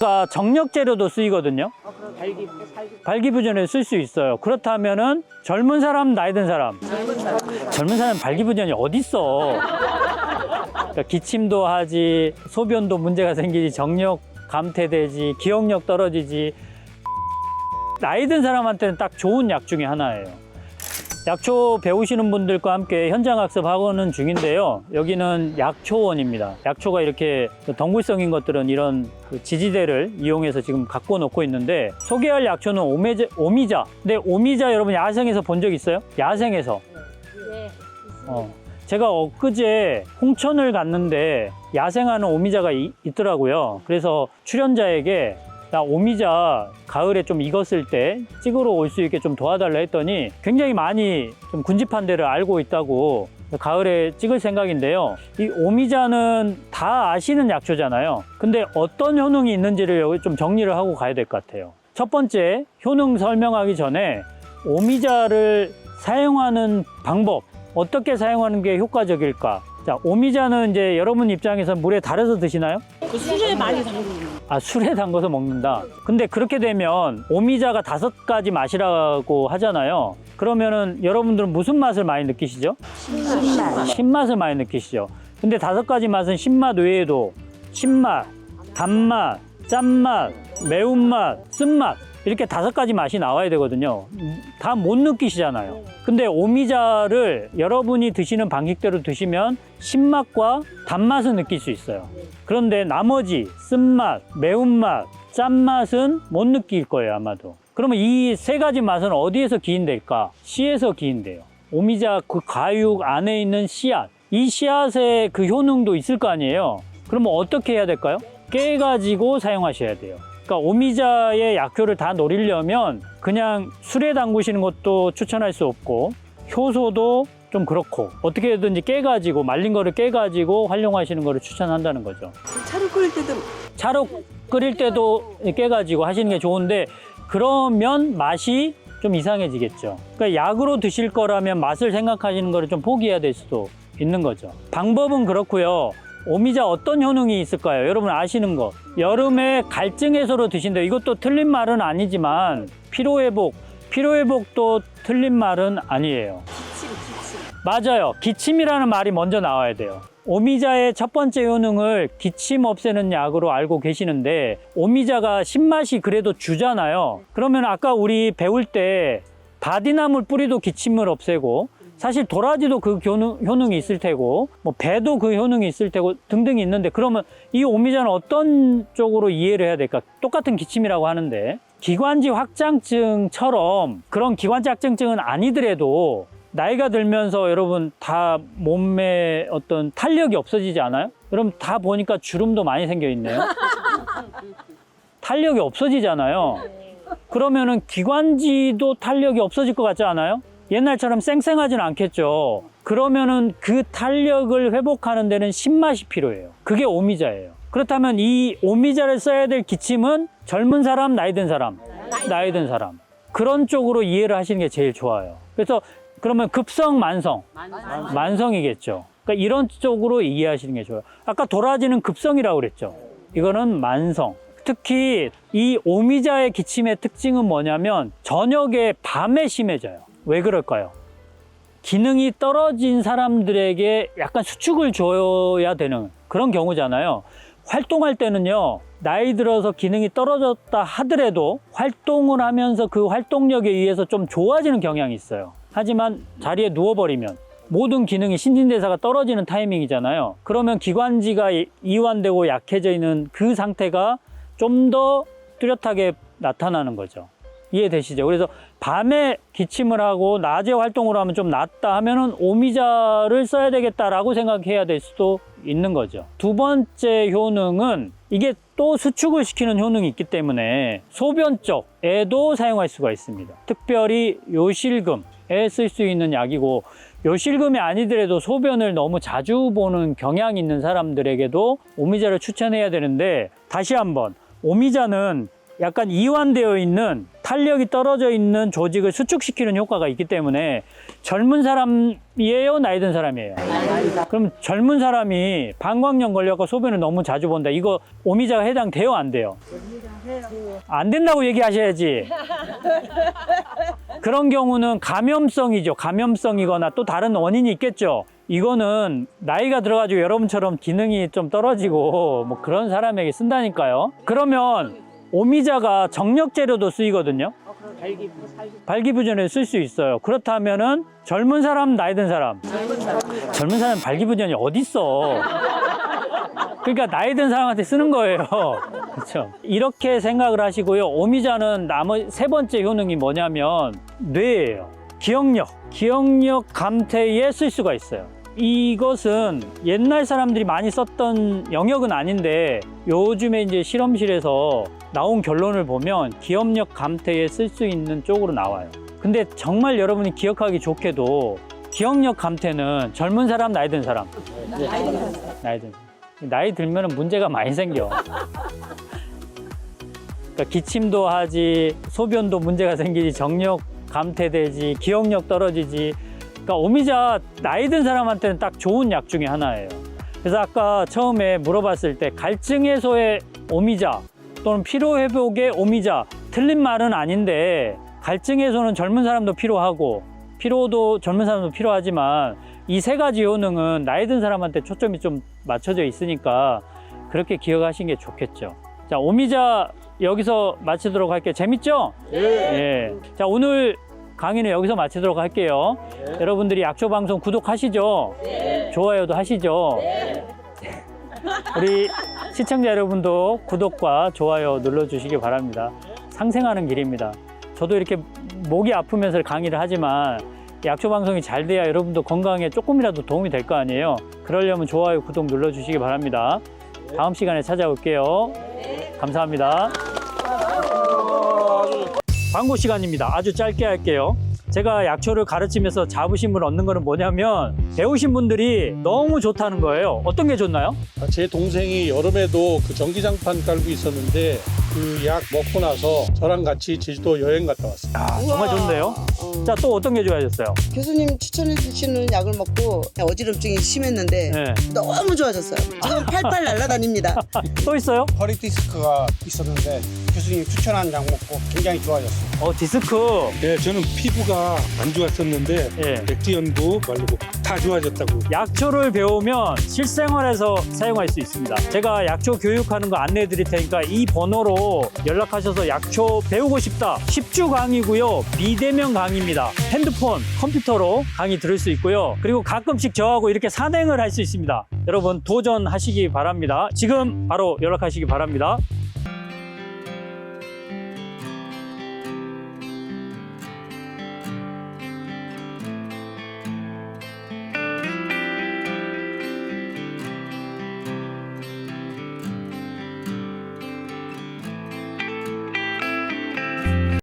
그러니까 정력 재료도 쓰이거든요. 발기부전에 쓸 수 있어요. 그렇다면은 젊은 사람, 나이 든 사람. 젊은 사람 발기부전이 어딨어. 그러니까 기침도 하지, 소변도 문제가 생기지, 정력 감퇴되지, 기억력 떨어지지. 나이 든 사람한테는 딱 좋은 약 중에 하나예요. 약초 배우시는 분들과 함께 현장 학습하고는 중인데요. 여기는 약초원입니다. 약초가 이렇게 덩굴성인 것들은 이런 그 지지대를 이용해서 지금 갖고 놓고 있는데 소개할 약초는 오메자, 오미자. 근데 오미자 여러분 야생에서 본 적 있어요? 야생에서. 네. 어. 제가 엊그제 홍천을 갔는데 야생하는 오미자가 이- 있더라고요. 그래서 출연자에게 나 오미자 가을에 좀 익었을 때 찍으러 올 수 있게 좀 도와달라 했더니 굉장히 많이 좀 군집한 데를 알고 있다고 가을에 찍을 생각인데요. 이 오미자는 다 아시는 약초잖아요. 근데 어떤 효능이 있는지를 여기 좀 정리를 하고 가야 될 것 같아요. 첫 번째, 효능 설명하기 전에 오미자를 사용하는 방법, 어떻게 사용하는 게 효과적일까? 자, 오미자는 이제 여러분 입장에서 물에 달아서 드시나요? 그 술에 많이 담그는 아, 술에 담궈서 먹는다. 근데 그렇게 되면 오미자가 다섯 가지 맛이라고 하잖아요. 그러면은 여러분들은 무슨 맛을 많이 느끼시죠? 신맛. 신맛을 많이 느끼시죠. 근데 다섯 가지 맛은 신맛 외에도 신맛, 단맛, 짠맛, 매운맛, 쓴맛 이렇게 다섯 가지 맛이 나와야 되거든요. 다 못 느끼시잖아요. 근데 오미자를 여러분이 드시는 방식대로 드시면 신맛과 단맛은 느낄 수 있어요. 그런데 나머지 쓴맛, 매운맛, 짠맛은 못 느낄 거예요, 아마도. 그러면 이 세 가지 맛은 어디에서 기인될까? 씨에서 기인돼요. 오미자 그 가육 안에 있는 씨앗. 이 씨앗의 그 효능도 있을 거 아니에요? 그러면 어떻게 해야 될까요? 깨가지고 사용하셔야 돼요. 그러니까 오미자의 약효를 다 노리려면 그냥 술에 담그시는 것도 추천할 수 없고 효소도 좀 그렇고 어떻게든지 깨가지고 말린 거를 깨가지고 활용하시는 거를 추천한다는 거죠. 차를 끓일 때도 차로 끓일 때도 깨가지고 하시는 게 좋은데 그러면 맛이 좀 이상해지겠죠. 그러니까 약으로 드실 거라면 맛을 생각하시는 거를 좀 포기해야 될 수도 있는 거죠. 방법은 그렇고요. 오미자 어떤 효능이 있을까요? 여러분 아시는 거. 여름에 갈증 해소로 드신다. 이것도 틀린 말은 아니지만 피로 회복, 피로 회복도 틀린 말은 아니에요. 맞아요. 기침이라는 말이 먼저 나와야 돼요. 오미자의 첫 번째 효능을 기침 없애는 약으로 알고 계시는데 오미자가 신맛이 그래도 주잖아요. 그러면 아까 우리 배울 때 바디나물 뿌리도 기침을 없애고 사실 도라지도 그 효능, 효능이 있을 테고 뭐 배도 그 효능이 있을 테고 등등이 있는데 그러면 이 오미자는 어떤 쪽으로 이해를 해야 될까? 똑같은 기침이라고 하는데 기관지 확장증처럼 그런 기관지 확장증은 아니더라도 나이가 들면서 여러분 다 몸에 어떤 탄력이 없어지지 않아요? 여러분 다 보니까 주름도 많이 생겨 있네요. 탄력이 없어지잖아요. 그러면은 기관지도 탄력이 없어질 것 같지 않아요? 옛날처럼 쌩쌩하진 않겠죠. 그러면은 그 탄력을 회복하는 데는 신맛이 필요해요. 그게 오미자예요. 그렇다면 이 오미자를 써야 될 기침은 젊은 사람, 나이 든 사람, 나이 든 사람. 그런 쪽으로 이해를 하시는 게 제일 좋아요. 그래서 그러면 급성, 만성, 만성이겠죠. 그러니까 이런 쪽으로 이해하시는 게 좋아요. 아까 도라지는 급성이라고 그랬죠. 이거는 만성. 특히 이 오미자의 기침의 특징은 뭐냐면 저녁에 밤에 심해져요. 왜 그럴까요? 기능이 떨어진 사람들에게 약간 수축을 줘야 되는 그런 경우잖아요. 활동할 때는요, 나이 들어서 기능이 떨어졌다 하더라도 활동을 하면서 그 활동력에 의해서 좀 좋아지는 경향이 있어요. 하지만 자리에 누워버리면 모든 기능이 신진대사가 떨어지는 타이밍이잖아요. 그러면 기관지가 이- 이완되고 약해져 있는 그 상태가 좀 더 뚜렷하게 나타나는 거죠. 이해되시죠? 그래서 밤에 기침을 하고 낮에 활동을 하면 좀 낫다 하면은 오미자를 써야 되겠다라고 생각해야 될 수도 있는 거죠. 두 번째 효능은 이게 또 수축을 시키는 효능이 있기 때문에 소변 쪽에도 사용할 수가 있습니다. 특별히 요실금에 쓸 수 있는 약이고 요실금이 아니더라도 소변을 너무 자주 보는 경향이 있는 사람들에게도 오미자를 추천해야 되는데 다시 한번 오미자는 약간 이완되어 있는 탄력이 떨어져 있는 조직을 수축시키는 효과가 있기 때문에 젊은 사람이에요, 나이 든 사람이에요. 그럼 젊은 사람이 방광염 걸려서 소변을 너무 자주 본다. 이거 오미자가 해당돼요, 안 돼요? 안 된다고 얘기하셔야지. 그런 경우는 감염성이죠. 감염성이거나 또 다른 원인이 있겠죠. 이거는 나이가 들어가지고 여러분처럼 기능이 좀 떨어지고 뭐 그런 사람에게 쓴다니까요. 그러면 오미자가 정력 재료도 쓰이거든요. 발기부전에 쓸 수 있어요. 그렇다면은 젊은 사람, 나이 든 사람. 젊은 사람 발기부전이 어딨어. 그러니까 나이 든 사람한테 쓰는 거예요. 그렇죠. 이렇게 생각을 하시고요. 오미자는 나머지 세 번째 효능이 뭐냐면 뇌예요. 기억력, 기억력 감퇴에 쓸 수가 있어요. 이것은 옛날 사람들이 많이 썼던 영역은 아닌데 요즘에 이제 실험실에서 나온 결론을 보면 기억력 감퇴에 쓸 수 있는 쪽으로 나와요. 근데 정말 여러분이 기억하기 좋게도 기억력 감퇴는 젊은 사람, 나이 든 사람. 나이 든 나이 들면 문제가 많이 생겨. 그러니까 기침도 하지, 소변도 문제가 생기지, 정력 감퇴되지, 기억력 떨어지지. 그러니까 오미자 나이 든 사람한테는 딱 좋은 약 중에 하나예요. 그래서 아까 처음에 물어봤을 때 갈증 해소의 오미자 또는 피로 회복의 오미자 틀린 말은 아닌데 갈증 해소는 젊은 사람도 필요하고 피로도 젊은 사람도 필요하지만 이 세 가지 효능은 나이 든 사람한테 초점이 좀 맞춰져 있으니까 그렇게 기억하시는 게 좋겠죠. 자, 오미자 여기서 마치도록 할게요. 재밌죠? 예. 자, 오늘 강의는 여기서 마치도록 할게요. 여러분들이 약초 방송 구독하시죠? 좋아요도 하시죠? 우리 시청자 여러분도 구독과 좋아요 눌러주시기 바랍니다. 상생하는 길입니다. 저도 이렇게 목이 아프면서 강의를 하지만 약초 방송이 잘 돼야 여러분도 건강에 조금이라도 도움이 될 거 아니에요. 그러려면 좋아요, 구독 눌러주시기 바랍니다. 다음 시간에 찾아올게요. 감사합니다. 광고 시간입니다. 아주 짧게 할게요. 제가 약초를 가르치면서 자부심을 얻는 거는 뭐냐면 배우신 분들이 너무 좋다는 거예요. 어떤 게 좋나요? 아, 제 동생이 여름에도 그 전기장판 깔고 있었는데 그 약 먹고 나서 저랑 같이 제주도 여행 갔다 왔어요. 아, 정말 좋네요. 어, 자, 또 어떤 게 좋아졌어요? 교수님 추천해 주시는 약을 먹고 어지럼증이 심했는데 네. 너무 좋아졌어요. 지금 팔팔 날아다닙니다. 또 있어요? 허리 디스크가 있었는데 교수님 추천한 약 먹고 굉장히 좋아졌어요. 어, 디스크. 네, 저는 피부가 안 좋았었는데 예. 백지 연구 말고 다 좋아졌다고. 약초를 배우면 실생활에서 사용할 수 있습니다. 제가 약초 교육하는 거 안내해 드릴 테니까 이 번호로 연락하셔서 약초 배우고 싶다. 10주 강의고요. 비대면 강의입니다. 핸드폰, 컴퓨터로 강의 들을 수 있고요. 그리고 가끔씩 저하고 이렇게 산행을 할 수 있습니다. 여러분 도전하시기 바랍니다. 지금 바로 연락하시기 바랍니다.